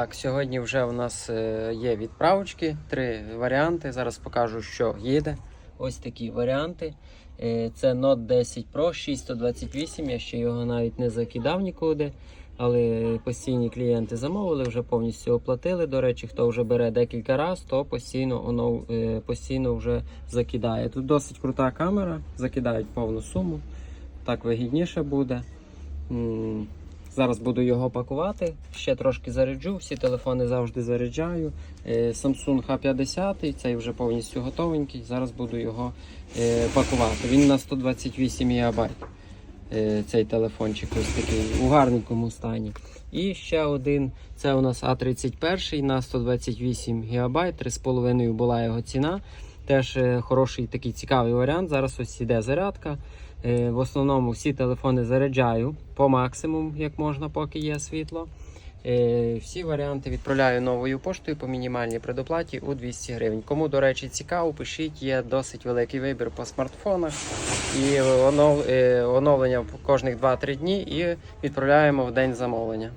Так, сьогодні вже у нас е, є відправочки, три варіанти. Зараз покажу, що їде. Ось такі варіанти. Е, Це Note 10 Pro 628. Я ще його навіть не закидав нікуди. Але постійні клієнти замовили, вже повністю оплатили. До речі, хто вже бере декілька разів, то постійно воно е, постійно вже закидає. Тут досить крута камера, закидають повну суму. Так вигідніше буде. Зараз буду його пакувати. Ще трошки заряджу. Всі телефони завжди заряджаю. Е, Samsung H50, цей вже повністю готовенький. Зараз буду його е, пакувати. Він на 128 ГБ. Е, Цей телефончик ось такий у гарненькому стані. І ще один. Це у нас А31 на 128 ГБ. 3,5 була його ціна. Теж е, хороший такий цікавий варіант. Зараз ось іде зарядка. Е, В основному всі телефони заряджаю по максимуму, як можна, поки є світло. Е, Всі варіанти відправляю новою поштою по мінімальній предоплаті у 200 гривень. Кому, до речі, цікаво, пишіть, є досить великий вибір по смартфонах. І онов- оновлення кожних 2-3 дні і відправляємо в день замовлення.